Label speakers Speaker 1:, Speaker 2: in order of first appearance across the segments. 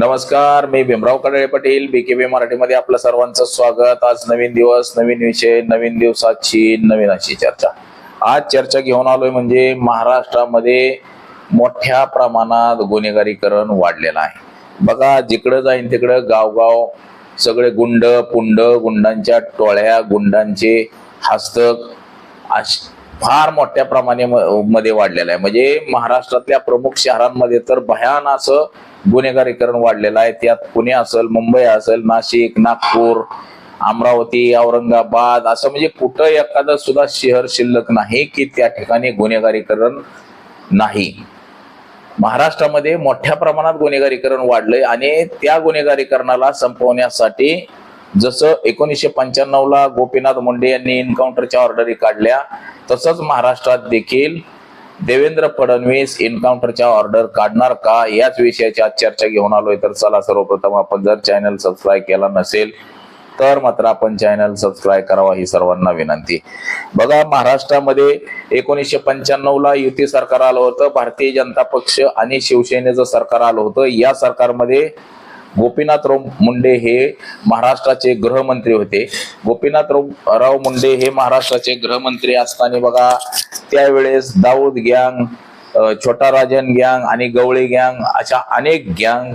Speaker 1: नमस्कार मी भीमराव कडळे पाटील बीकेबी मराठीमध्ये आपलं सर्वांचं स्वागत. आज नवीन दिवस नवीन विषय नवीन दिवसाची नवीन अशी चर्चा. आज चर्चा घेऊन आलोय म्हणजे महाराष्ट्रामध्ये मोठ्या प्रमाणात गुन्हेगारीकरण वाढलेलं आहे. बघा जिकडं जाईन तिकडं गावगाव सगळे गुंड पुंड गुंडांच्या टोळ्या गुंडांचे हस्तक फार मोठ्या प्रमाणे म- मध्ये वाढलेलं आहे. म्हणजे महाराष्ट्रातल्या प्रमुख शहरांमध्ये तर भयान असं गुन्हेगारीकरण वाढलेलं आहे. त्यात पुणे असेल मुंबई असेल नाशिक नागपूर अमरावती औरंगाबाद असं म्हणजे कुठं एखादं सुद्धा शहर शिल्लक नाही की त्या ठिकाणी गुन्हेगारीकरण नाही. महाराष्ट्रामध्ये मोठ्या प्रमाणात गुन्हेगारीकरण वाढलंय आणि त्या गुन्हेगारीकरणाला संपवण्यासाठी जसं एकोणीसशे पंच्याण्णव ला गोपीनाथ मुंडे यांनी एन्काउंटरच्या ऑर्डरी काढल्या तसंच महाराष्ट्रात देखील देवेंद्र फडणवीस एन्काउंटरच्या ऑर्डर काढणार का? याच विषयाची आज चर्चा घेऊन आलोय. तर चला सर्वप्रथम आपण जर चॅनल सबस्क्राईब केला नसेल तर मात्र आपण चॅनल सबस्क्राईब करावा ही सर्वांना विनंती. बघा महाराष्ट्रामध्ये एकोणीसशे पंच्याण्णव ला युती सरकार आलं होतं भारतीय जनता पक्ष आणि शिवसेनेचं सरकार आलं होतं. या सरकारमध्ये गोपीनाथराव मुंडे हे महाराष्ट्राचे गृहमंत्री होते. गोपीनाथराव राव मुंडे हे महाराष्ट्राचे गृहमंत्री असताना बघा त्यावेळेस दाऊद गँग छोटा राजन गँग आणि गवळी गँग अशा अनेक गँग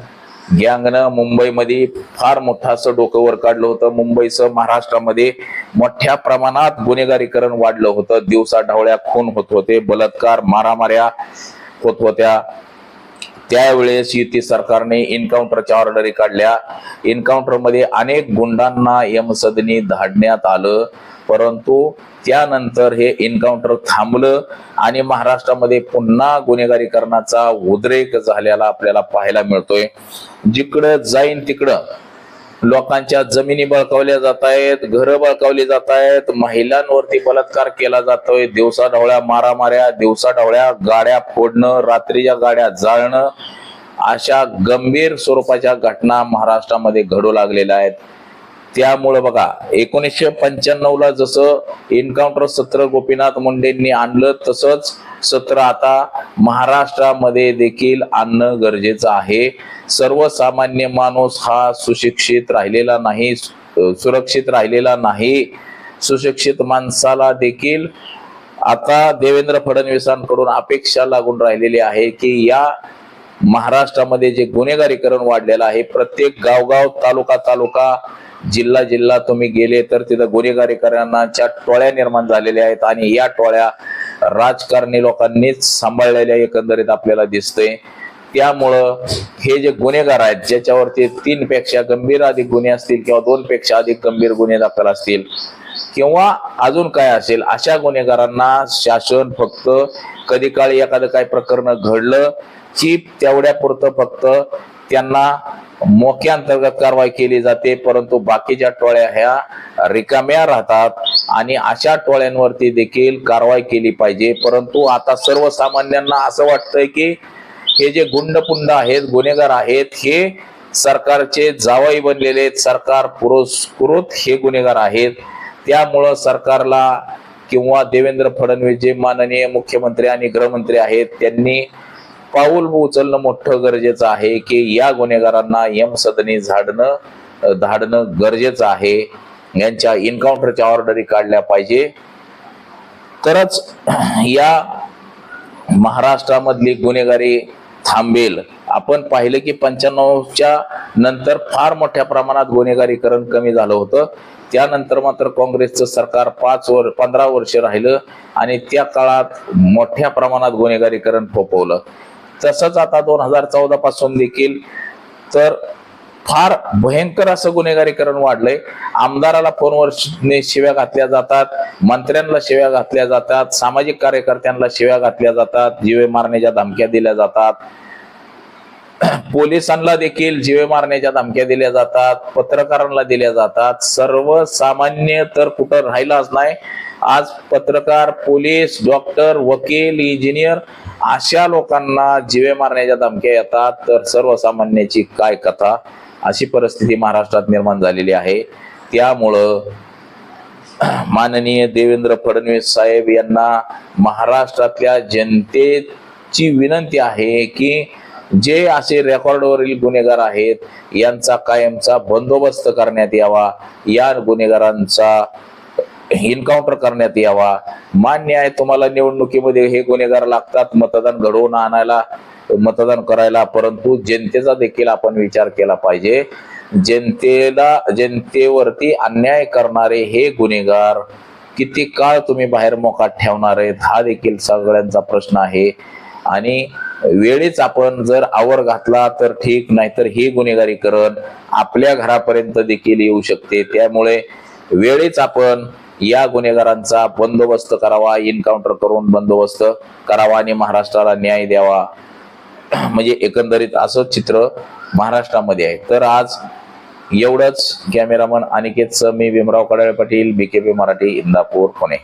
Speaker 1: गँगनं मुंबईमध्ये फार मोठं असं डोकं वर काढलं होतं. मुंबईचं महाराष्ट्रामध्ये मोठ्या प्रमाणात गुन्हेगारीकरण वाढलं होतं. दिवसा ढवळ्या खून होत होते बलात्कार मारामाऱ्या होत होत्या. त्यावेळेस युती सरकारने एन्काउंटरच्या ऑर्डरी काढल्या. एन्काउंटरमध्ये अनेक गुंडांना यमसदनी धाडण्यात आलं. परंतु त्यानंतर हे एन्काउंटर थांबलं आणि महाराष्ट्रामध्ये पुन्हा गुन्हेगारीकरणाचा उद्रेक झालेला आपल्याला पाहायला मिळतोय. जिकडं जाईन तिकडं लोकांच्या जमिनी बळकावल्या जात आहेत घरं बळकावली जात आहेत महिलांवरती बलात्कार केला जातोय. दिवसा ढवळ्या मारामाऱ्या दिवसा ढवळ्या गाड्या फोडणं रात्रीच्या गाड्या जाळणं अशा गंभीर स्वरूपाच्या घटना महाराष्ट्रामध्ये घडू लागलेल्या आहेत. त्यामुळं बघा एकोणीसशे पंच्याण्णव ला जसं एन्काउंटर सत्र गोपीनाथ मुंडेंनी आणलं तसंच सत्र आता महाराष्ट्रामध्ये देखील आणणं गरजेचं आहे. सर्वसामान्य माणूस हा सुशिक्षित राहिलेला नाही सुरक्षित राहिलेला नाही. सुशिक्षित माणसाला देखील आता देवेंद्र फडणवीसांकडून अपेक्षा लागून राहिलेली आहे की या महाराष्ट्रामध्ये जे गुन्हेगारीकरण वाढलेलं आहे प्रत्येक गावगाव तालुका तालुका जिल्हा जिल्हा तुम्ही गेले तर तिथं गुन्हेगारीकरणाच्या टोळ्या निर्माण झालेल्या आहेत आणि या टोळ्या राजकारणी लोकांनीच सांभाळलेल्या एकंदरीत आपल्याला दिसतंय. त्यामुळं हे जे गुन्हेगार आहेत ज्याच्यावरती तीन पेक्षा गंभीर अधिक गुन्हे असतील किंवा दोन पेक्षा अधिक गंभीर गुन्हे दाखल असतील किंवा अजून काय असेल अशा गुन्हेगारांना शासन फक्त कधी काळी एखादं काय प्रकरण घडलं की तेवढ्या पुरतं फक्त त्यांना मोक्या अंतर्गत कारवाई केली जाते परंतु बाकीच्या टोळ्या ह्या रिकाम्या राहतात आणि अशा टोळ्यांवरती देखील कारवाई केली पाहिजे. परंतु आता सर्वसामान्यांना असं वाटतंय की हे जे गुंडपुंड आहेत गुन्हेगार आहेत हे सरकारचे जावई बनलेले आहेत सरकार पुरस्कृत हे गुन्हेगार आहेत. त्यामुळं सरकारला किंवा देवेंद्र फडणवीस जे माननीय मुख्यमंत्री आणि गृहमंत्री आहेत त्यांनी पाऊल उचलणं मोठं गरजेचं आहे की या गुन्हेगारांना यमसदनी झाडणं धाडणं गरजेचं आहे. यांच्या एन्काउंटरच्या ऑर्डरी काढल्या पाहिजे. तरच या महाराष्ट्रामधली गुन्हेगारी थांबेल. आपण पाहिलं की पंच्याण्णवच्या नंतर फार मोठ्या प्रमाणात गुन्हेगारीकरण कमी झालं होतं. त्यानंतर मात्र काँग्रेसचं सरकार पाच वर पंधरा वर्ष राहिलं आणि त्या काळात मोठ्या प्रमाणात गुन्हेगारीकरण फोपवलं. तसंच आता दोन हजार चौदा पासून देखील तर फार भयंकर असं गुन्हेगारीकरण वाढलंय. आमदाराला फोनवर शिव्या घातल्या जातात मंत्र्यांना शिव्या घातल्या जातात सामाजिक कार्यकर्त्यांना शिव्या घातल्या जातात जीवे मारण्याच्या धमक्या दिल्या जातात. पोलिसांना देखील जीवे मारण्याच्या धमक्या दिल्या जातात पत्रकारांना दिल्या जातात. सर्वसामान्य तर कुठं राहिलाच नाही. आज पत्रकार पोलीस डॉक्टर वकील इंजिनियर अशा लोकांना जीवे मारण्याच्या धमक्या येतात. तर सर्वसामान्याची काय कथा? अशी परिस्थिती महाराष्ट्रात निर्माण झालेली आहे. त्यामुळं माननीय देवेंद्र फडणवीस साहेब यांना महाराष्ट्रातल्या जनतेची विनंती आहे की जे असे रेकॉर्डवरील गुन्हेगार आहेत यांचा कायमचा बंदोबस्त करण्यात यावा. या गुन्हेगारांचा एन्काउंटर करण्यात यावा. मान्य आहे तुम्हाला निवडणुकीमध्ये हे गुन्हेगार लागतात मतदान घडवून आणायला मतदान करायला परंतु जनतेचा देखील आपण विचार केला पाहिजे. जनतेला जनतेवरती अन्याय करणारे हे गुन्हेगार किती काळ तुम्ही बाहेर मोकाट ठेवणार आहेत हा देखील सगळ्यांचा प्रश्न आहे. आणि वेळेच आपण जर आवर घातला तर ठीक नाहीतर ही गुन्हेगारीकरण आपल्या घरापर्यंत देखील येऊ शकते. त्यामुळे वेळेच आपण या गुन्हेगारांचा बंदोबस्त करावा इन्काउंटर करून बंदोबस्त करावा आणि महाराष्ट्राला न्याय द्यावा. म्हणजे एकंदरीत असं चित्र महाराष्ट्रामध्ये आहे. तर आज एवढंच. कॅमेरामन अनिकेतचं मी Bhimrao Kadale Patil B K P Marathi Indapur Pune.